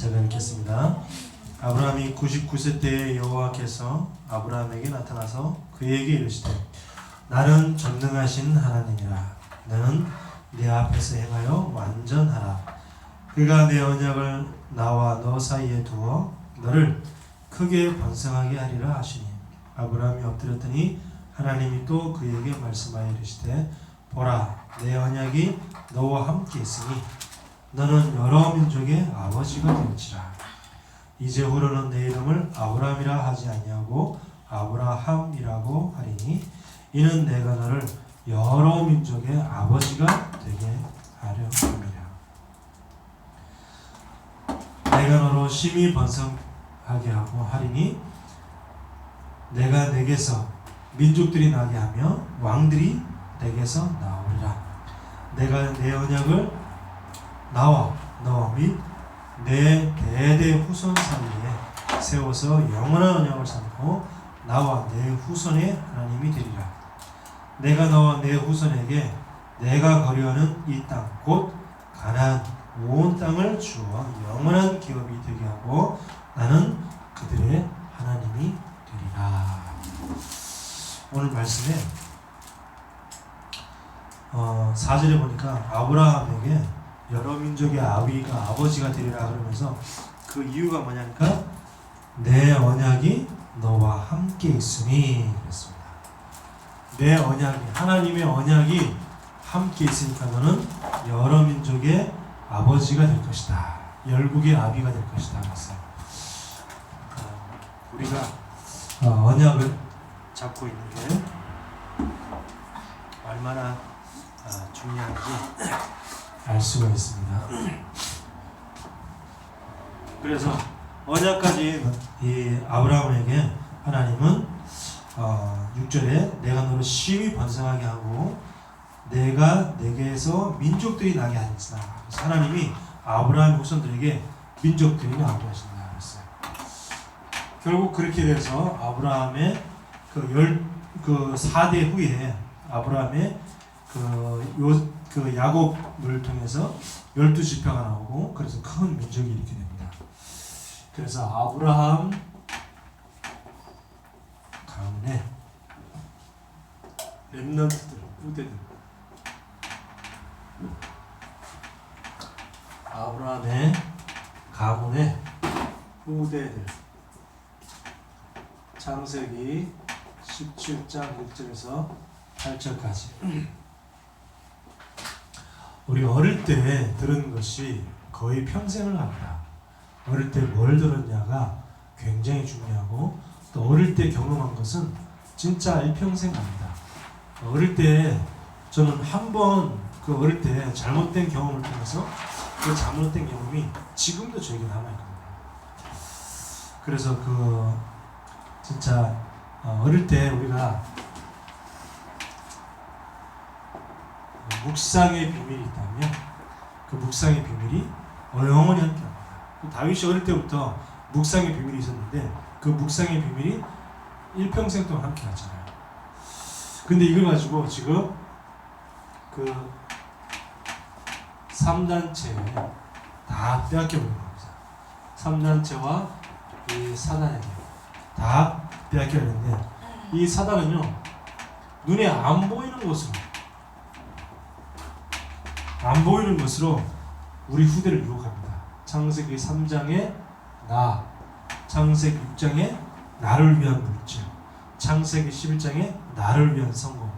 제가 읽겠습니다. 아브라함이 99세 때에 여호와께서 아브라함에게 나타나서 그에게 이르시되 나는 전능하신 하나님이라 너는 내 앞에서 행하여 완전하라 그가 내 언약을 나와 너 사이에 두어 너를 크게 번성하게 하리라 하시니 아브라함이 엎드렸더니 하나님이 또 그에게 말씀하여 이르시되 보라 내 언약이 너와 함께 있으니 너는 여러 민족의 아버지가 될지라. 이제 후로는 내 이름을 아브라함이라 하지 아니하고 아브라함이라고 하리니 이는 내가 너를 여러 민족의 아버지가 되게 하려 함이라. 내가 너로 심히 번성하게 하고 하리니 내가 내게서 민족들이 나게 하며 왕들이 내게서 나오리라. 내가 내 언약을 나와 너및내 대대 후손 사이에 세워서 영원한 언약을 삼고 나와 내 후손의 하나님이 되리라. 내가 너와 내 후손에게 내가 거류하는 이 땅 곧 가나안 온 땅을 주어 영원한 기업이 되게 하고 나는 그들의 하나님이 되리라. 오늘 말씀에 어, 4절에 보니까 아브라함에게 여러 민족의 아비가 아버지가 되리라 그러면서 그 이유가 뭐냐니까 내 언약이 너와 함께 있으니 그랬습니다. 내 언약이 하나님의 언약이 함께 있으니까 너는 여러 민족의 아버지가 될 것이다. 열국의 아비가 될 것이다. 그랬어요. 어, 우리가 어, 언약을 잡고 있는 게 얼마나 어, 중요한지 알 수가 있습니다. 그래서 언약까지 이 아브라함에게 하나님은 어, 6절에 내가 너를 심히 번성하게 하고 내가 내게서 민족들이 나게. 그래서 하나님이 아브라함 후손들에게 민족들이 나게 하신다 그랬어요. 결국 그렇게 돼서 아브라함의 그 열그 4대 후에 아브라함의 그 요 그 야곱을 통해서 열두 지파가 나오고 그래서 큰 민족이 이렇게 됩니다. 그래서 아브라함 가문에 렘넌트들 후대들. 아브라함의 가문의 후대들. 창세기 17장 6절에서 8절까지 우리 어릴 때 들은 것이 거의 평생을 갑니다. 어릴 때 뭘 들었냐가 굉장히 중요하고 또 어릴 때 경험한 것은 진짜 일평생 갑니다. 어릴 때 저는 한 번 그 어릴 때 잘못된 경험을 통해서 그 잘못된 경험이 지금도 저에게 남아있거든요. 그래서 그 진짜 어, 어릴 때 우리가 묵상의 비밀이 있다면 그 묵상의 비밀이 영원히 함께 합니다. 다윗이 어릴 때부터 묵상의 비밀이 있었는데 그 묵상의 비밀이 일평생 동안 함께 하잖아요. 근데 이걸 가지고 지금 그 3단체 다 빼앗겨버린 겁니다. 3단체와 이 사단에게 다 빼앗겨버렸는데 이 사단은요 눈에 안 보이는 곳으로 안 보이는 것으로 우리 후대를 유혹합니다. 창세기 3장에 나, 창세기 6장에 나를 위한 물질, 창세기 11장에 나를 위한 성공.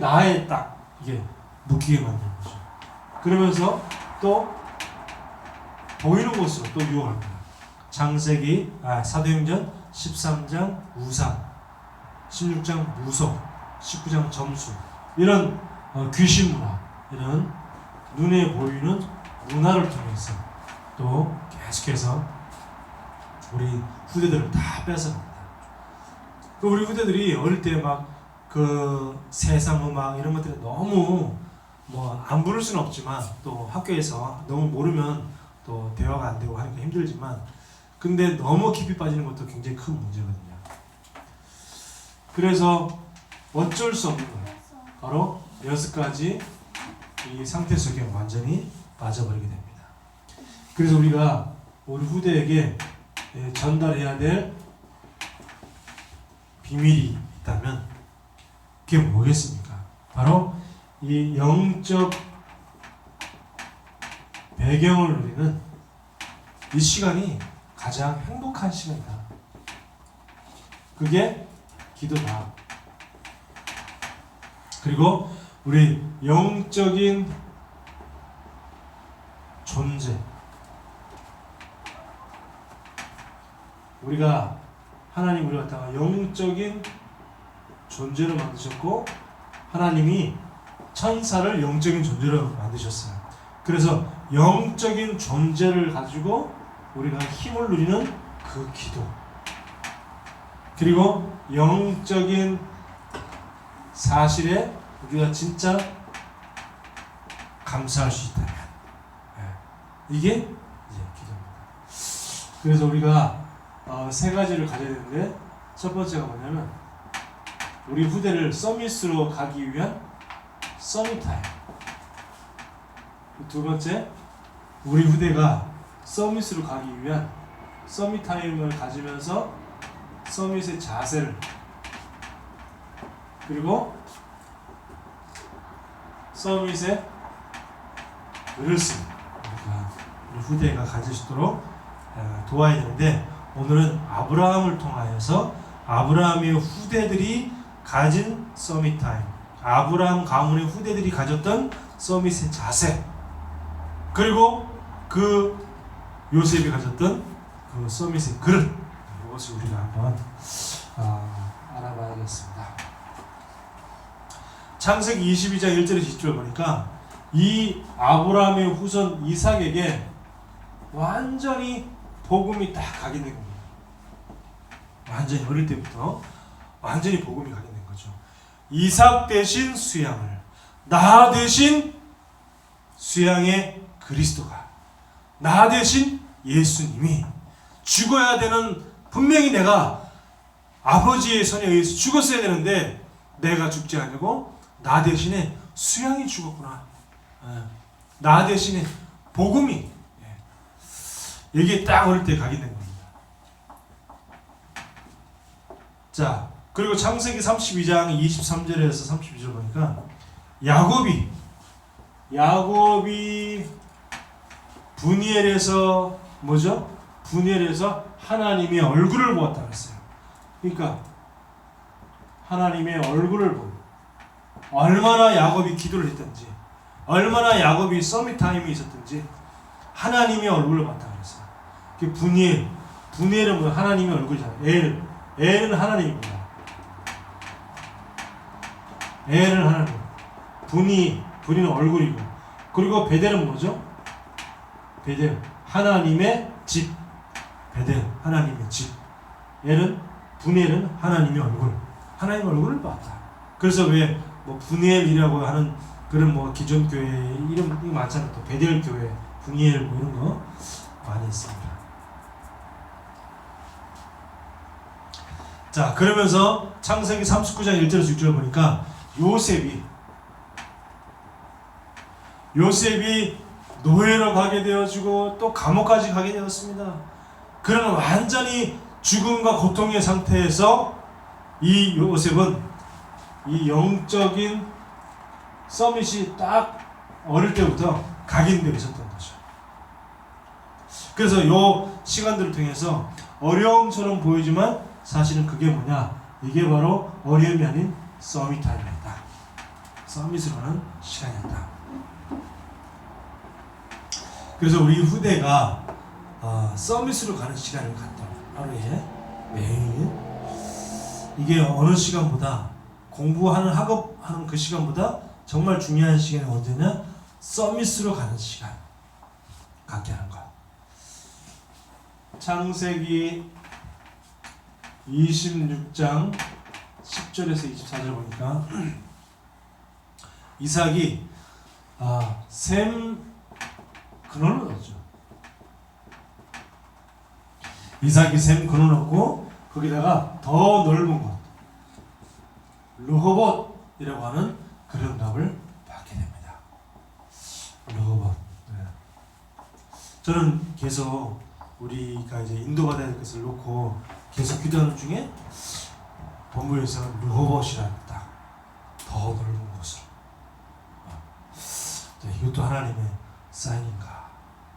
나에 딱 이게 묶이게 만드는 거죠. 그러면서 또 보이는 곳으로 또 유혹합니다. 창세기 아, 사도행전 13장 우상, 16장 무속, 19장 점수 이런 어, 귀신 문화 이런 눈에 보이는 문화를 통해서 또 계속해서 우리 후대들을 다 뺏어갑니다. 그 우리 후대들이 어릴 때 막 그 세상 음악 이런 것들이 너무 뭐 안 부를 수는 없지만 또 학교에서 너무 모르면 또 대화가 안 되고 하니까 힘들지만 근데 너무 깊이 빠지는 것도 굉장히 큰 문제거든요. 그래서 어쩔 수 없는 거예요. 바로 여섯 가지 이 상태 속에 완전히 빠져버리게 됩니다. 그래서 우리가 우리 후대에게 예, 전달해야 될 비밀이 있다면 그게 뭐겠습니까? 바로 이 영적 배경을 누리는 이 시간이 가장 행복한 시간이다. 그게 기도다. 그리고 우리 영적인 존재. 우리가 하나님 우리 갖다가 영적인 존재로 만드셨고 하나님이 천사를 영적인 존재로 만드셨어요. 그래서 영적인 존재를 가지고 우리가 힘을 누리는 그 기도. 그리고 영적인 사실에 우리가 진짜 감사할 수 있다면 예. 이게 이제 기도입니다. 그래서 우리가 어, 세 가지를 가져야 되는데 첫 번째가 뭐냐면 우리 후대를 서밋으로 가기 위한 서밋 타임. 두 번째 우리 후대가 서밋으로 가기 위한 서밋 타임을 가지면서 서밋의 자세를 그리고 서밋의 우리가 우리 후대가 가질 수 있도록 어, 도와야 되는데 오늘은 아브라함을 통하여서 아브라함의 후대들이 가진 서밋 타임 아브라함 가문의 후대들이 가졌던 서밋의 자세 그리고 그 요셉이 가졌던 그 서밋의 그릇 이것을 우리가 한번 어, 알아봐야겠습니다. 창세기 22장 1절에서 10절 보니까 이 아브라함의 후손 이삭에게 완전히 복음이 딱 각인된 겁니다. 완전히 어릴 때부터 완전히 복음이 각인된 거죠. 이삭 대신 수양을 나 대신 수양의 그리스도가 나 대신 예수님이 죽어야 되는 분명히 내가 아버지의 선에 의해서 죽었어야 되는데 내가 죽지 아니고 나 대신에 수양이 죽었구나. 예. 나 대신에 복음이 예. 이게 딱 어릴 때 각인된 겁니다. 자 그리고 창세기 32장 23절에서 32절 보니까 야곱이 야곱이 분이엘에서 뭐죠? 분이엘에서 하나님의 얼굴을 보았다 그랬어요. 그러니까 하나님의 얼굴을 본 얼마나 야곱이 기도를 했던지 얼마나 야곱이 서밋 타임이 있었던지 하나님의 얼굴을 봤다 그랬어요. 그 분이엘 분이엘은 뭐 하나님의 얼굴이잖아요. 엘 엘은 하나님입니다. 엘은 하나님. 분이 분이는 얼굴이고 그리고 베델은 뭐죠? 베델 하나님의 집 베델 하나님의 집 엘은 분엘은 하나님의 얼굴 하나님의 얼굴을 봤다. 그래서 왜 뭐 분엘이라고 하는 그런 뭐 기존 교회 이름 이 많잖아요. 또 베델 교회 분엘 뭐 이런 거 많이 있습니다. 자 그러면서 창세기 39장 1절에서 6절 보니까 요셉이 요셉이 노예로 가게 되어지고 또 감옥까지 가게 되었습니다. 그런 완전히 죽음과 고통의 상태에서 이 요셉은 이 영적인 서밋이 딱 어릴 때부터 각인되어 있었던 거죠. 그래서 요 시간들을 통해서 어려움처럼 보이지만 사실은 그게 뭐냐? 이게 바로 어려움이 아닌 서밋 타임이었다. 서밋으로 하는 시간이었다. 그래서 우리 후대가 어, 서밋으로 가는 시간을 갖다 하루에 매일 이게 어느 시간보다 공부하는 학업하는 그 시간보다 정말 중요한 시간이 언제냐 서밋으로 가는 시간 갖게 하는 것. 창세기 26장 10절에서 24절 보니까 이삭이 아, 셈 근원을 얻죠. 이삭이 셈 근원 얻고 거기다가 더 넓은 것 르호봇이라고 하는 그런 답을 받게 됩니다. 르호봇. 네. 저는 계속 우리가 이제 인도받아야 될 것을 놓고 계속 기도하는 중에 본부에서는 르호봇이라는 딱더 넓은 어, 네, 이것도 하나님의 사인인가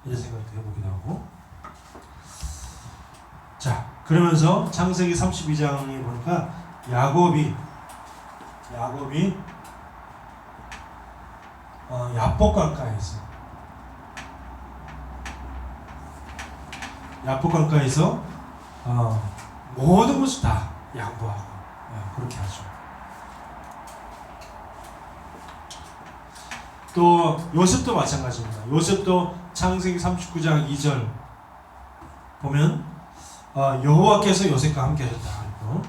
이런 생각도 해보기도 하고 자 그러면서 창세기 32장에 보니까 야곱이 야곱이 어, 야복 강가에서 야복 강가에서 어, 모든 것을 다 양보하고 예, 그렇게 하죠. 또 요셉도 마찬가지입니다. 요셉도 창세기 39장 2절 보면 어, 여호와께서 요셉과 함께 하셨다. 그리고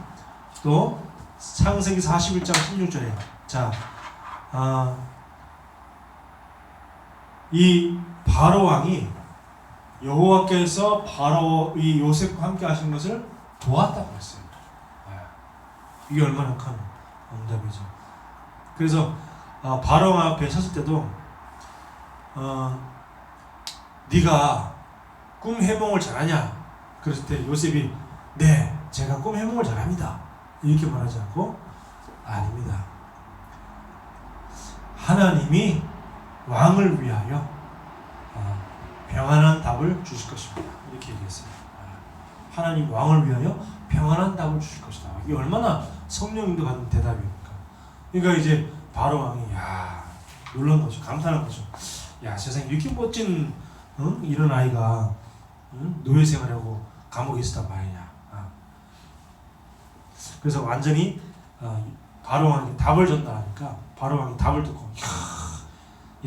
또 창세기 41장 16절에 자, 아, 이 바로 왕이 여호와께서 바로 이 요셉과 함께 하신 것을 도왔다고 했어요. 네. 이게 얼마나 큰 응답이죠. 그래서 어, 바로 왕 앞에 섰을 때도 어, 네가 꿈 해몽을 잘하냐? 그랬을 때 요셉이 네, 제가 꿈 해몽을 잘합니다. 이렇게 말하지 않고 아닙니다. 하나님이 왕을 위하여 어, 평안한 답을 주실 것입니다. 이렇게 얘기했어요. 어, 하나님 왕을 위하여 평안한 답을 주실 것이다. 이게 얼마나 성령님도 받는 대답입니까? 그러니까 이제 바로 왕이 야 놀란 거죠. 감탄한 거죠. 야 세상에 이렇게 멋진 응? 이런 아이가 응? 노예 생활하고 감옥에 있었단 말이냐. 아. 그래서 완전히 어, 바로 왕이 답을 전달하니까 바로 왕이 답을 듣고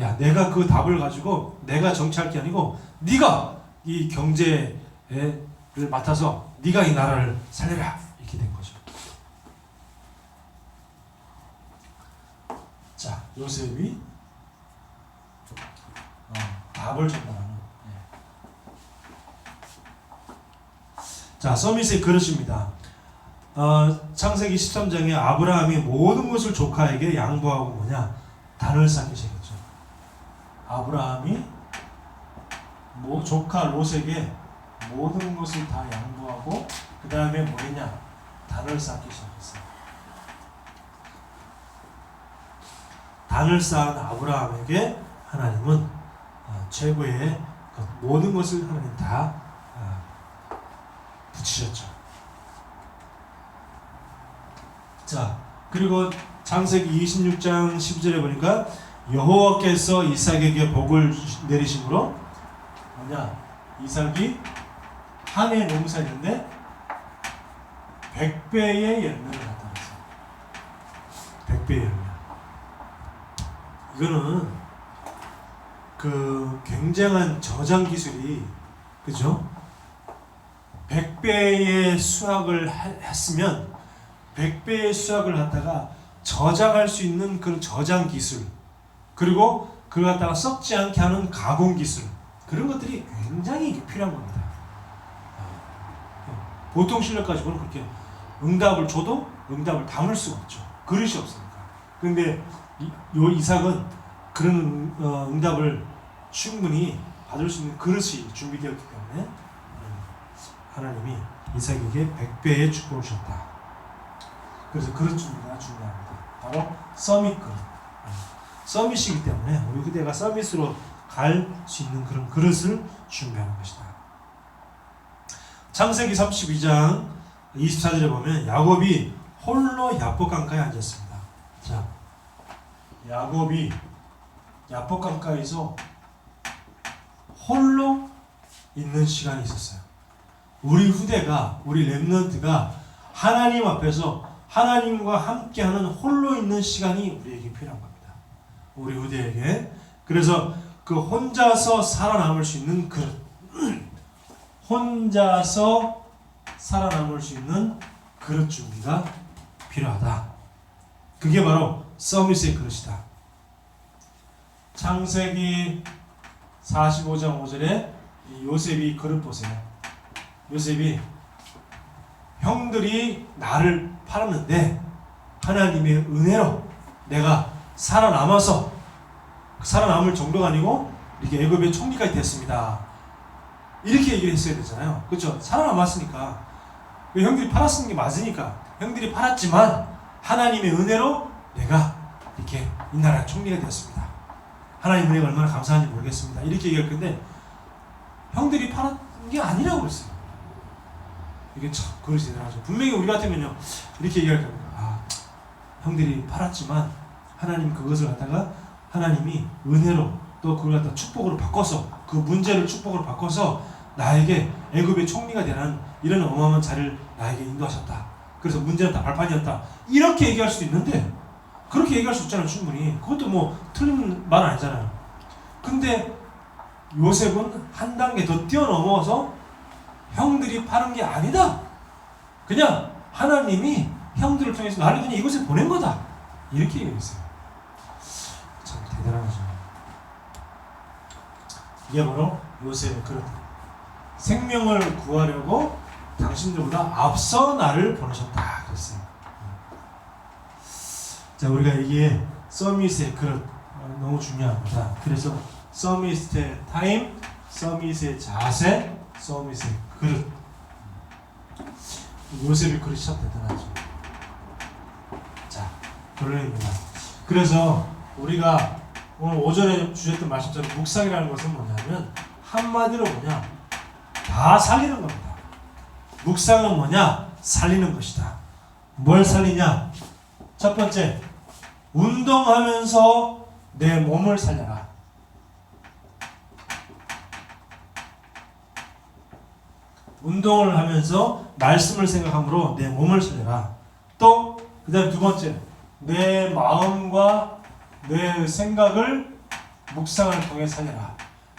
야, 야 내가 그 답을 가지고 내가 정치할 게 아니고 네가 이 경제를 맡아서 네가 이 나라를 살려라 이렇게 된 거죠. 자 요셉이 어, 답을 전달하는. 예. 자 서밋의 그릇입니다. 어, 창세기 13장에 아브라함이 모든 것을 조카에게 양보하고 뭐냐 단을 쌓기 시작했죠. 아브라함이 모, 조카 롯에게 모든 것을 다 양보하고 그 다음에 뭐냐 단을 쌓기 시작했어요. 단을 쌓은 아브라함에게 하나님은 어, 최고의 그 모든 것을 하나님 다 어, 붙이셨죠. 자, 그리고 창세기 26장 12절에 보니까 여호와께서 이삭에게 복을 내리심으로 뭐냐? 이삭이 한 해 농사했는데 100배의 열매를 줬어요. 100배의 열매. 이거는 그 굉장한 저장 기술이 그죠? 100배의 수확을 하- 했으면 100배의 수확을 갖다가 저장할 수 있는 그 저장 기술 그리고 그걸 갖다가 썩지 않게 하는 가공 기술 그런 것들이 굉장히 필요한 겁니다. 어, 보통 실력 가지고는 그렇게 응답을 줘도 응답을 담을 수가 없죠. 그릇이 없으니까. 이, 요 이삭은 그런 어, 응답을 충분히 받을 수 있는 그릇이 준비되었기 때문에 음, 하나님이 이삭에게 100배의 축복을 주셨다. 그래서 그릇 준비가 중요합니다. 바로 서밋 그릇. 음, 서밋이기 때문에 우리 후대가 서밋으로 갈 수 있는 그런 그릇을 준비하는 것이다. 창세기 32장 24절에 보면 야곱이 홀로 야복 강가에 앉았습니다. 자, 야곱이 야복 강가에서 홀로 있는 시간이 있었어요. 우리 후대가 우리 렘넌트가 하나님 앞에서 하나님과 함께하는 홀로 있는 시간이 우리에게 필요한 겁니다. 우리 후대에게 그래서 그 혼자서 살아남을 수 있는 그릇, 혼자서 살아남을 수 있는 그릇 준비가 필요하다. 그게 바로 서밋의 그릇이다. 창세기 45장 5절에 이 요셉이 그릇 보세요. 요셉이 형들이 나를 팔았는데 하나님의 은혜로 내가 살아남아서 살아남을 정도가 아니고 이렇게 애굽의 총리까지 됐습니다. 이렇게 얘기를 했어야 되잖아요. 그렇죠? 살아남았으니까 그 형들이 팔았는 게 맞으니까 형들이 팔았지만 하나님의 은혜로 내가 이렇게 이 나라 총리가 되었습니다. 하나님 은혜가 얼마나 감사한지 모르겠습니다. 이렇게 얘기할 건데 형들이 팔은 게 아니라고 그랬어요. 이게 참 그릇이 대단하죠. 분명히 우리 같으면요 이렇게 얘기할 겁니다. 아 형들이 팔았지만 하나님 그것을 갖다가 하나님이 은혜로 또 그걸 갖다 축복으로 바꿔서 그 문제를 축복으로 바꿔서 나에게 애굽의 총리가 되는 이런 어마어마한 자리를 나에게 인도하셨다. 그래서 문제는 다 발판이었다. 이렇게 얘기할 수도 있는데 그렇게 얘기할 수 있잖아요 충분히. 그것도 뭐 틀린 말 아니잖아요. 근데 요셉은 한 단계 더 뛰어넘어서 형들이 파는 게 아니다. 그냥 하나님이 형들을 통해서 나를 그냥 이곳에 보낸 거다. 이렇게 얘기했어요. 참 대단하죠. 이게 바로 요셉의 그릇. 생명을 구하려고 당신들보다 앞서 나를 보내셨다. 그랬어요. 자, 우리가 이게 서밋의 그릇 어, 너무 중요합니다. 그래서 서밋의 타임, 서밋의 자세, 서밋의 그릇. 요셉의 그릇이 참 대단하죠. 자, 결론입니다. 그래서 우리가 오늘 오전에 주셨던 말씀처럼 묵상이라는 것은 뭐냐면 한마디로 뭐냐 다 살리는 겁니다. 묵상은 뭐냐 살리는 것이다. 뭘 살리냐? 첫 번째 운동하면서 내 몸을 살려라. 운동을 하면서 말씀을 생각함으로 내 몸을 살려라. 또 그다음 두 번째 내 마음과 내 생각을 묵상을 통해 살려라.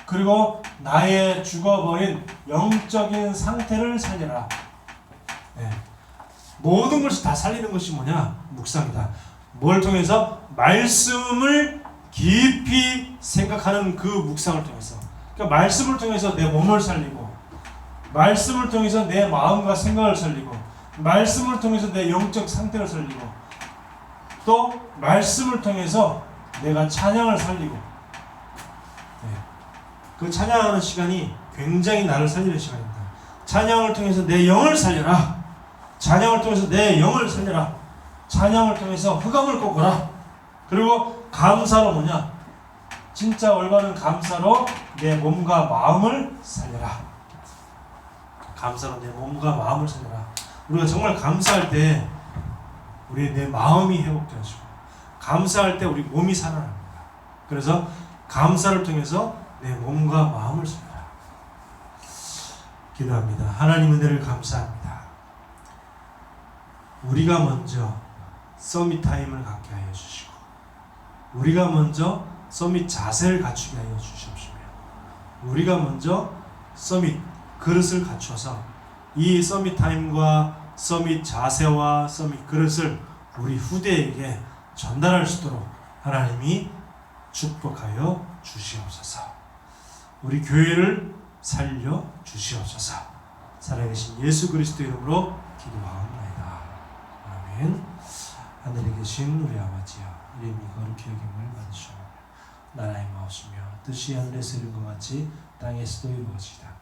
그리고 나의 죽어버린 영적인 상태를 살려라. 네. 모든 것을 다 살리는 것이 뭐냐? 묵상이다. 뭘 통해서? 말씀을 깊이 생각하는 그 묵상을 통해서. 그러니까 말씀을 통해서 내 몸을 살리고, 말씀을 통해서 내 마음과 생각을 살리고, 말씀을 통해서 내 영적 상태를 살리고, 또 말씀을 통해서 내가 찬양을 살리고, 네. 그 찬양하는 시간이 굉장히 나를 살리는 시간입니다. 찬양을 통해서 내 영을 살려라. 찬양을 통해서 내 영을 살려라. 찬양을 통해서 흑암을 꺾어라. 그리고 감사로 뭐냐? 진짜 올바른 감사로 내 몸과 마음을 살려라. 감사로 내 몸과 마음을 살려라. 우리가 정말 감사할 때 우리 내 마음이 회복되어지고 감사할 때 우리 몸이 살아납니다. 그래서 감사를 통해서 내 몸과 마음을 살려라. 기도합니다. 하나님 은혜를 감사합니다. 우리가 먼저 서밋 타임을 갖게 하여 주시고 우리가 먼저 서밋 자세를 갖추게 하여 주시옵시며 우리가 먼저 서밋 그릇을 갖춰서 이 서밋 타임과 서밋 자세와 서밋 그릇을 우리 후대에게 전달할 수 있도록 하나님이 축복하여 주시옵소서. 우리 교회를 살려 주시옵소서. 살아계신 예수 그리스도 이름으로 기도하옵나이다. 아멘. 하늘에 계신 우리 아버지여, 이름이 거룩히 여김을 받으시오며 나라의 마옵시며 뜻이 하늘에서 이룬 것 같이 땅에서도 이루어지다.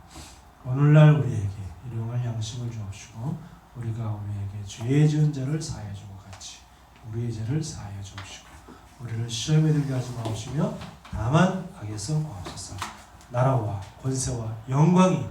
오늘날 우리에게 일용할 양식을 주옵시고 우리가 우리에게 죄 지은 자를 것 같이 우리의 죄를 사하여 주옵시고 우리를 시험에 들게 하지 마옵시며 다만 악에서 구하옵소서. 나라와 권세와 영광이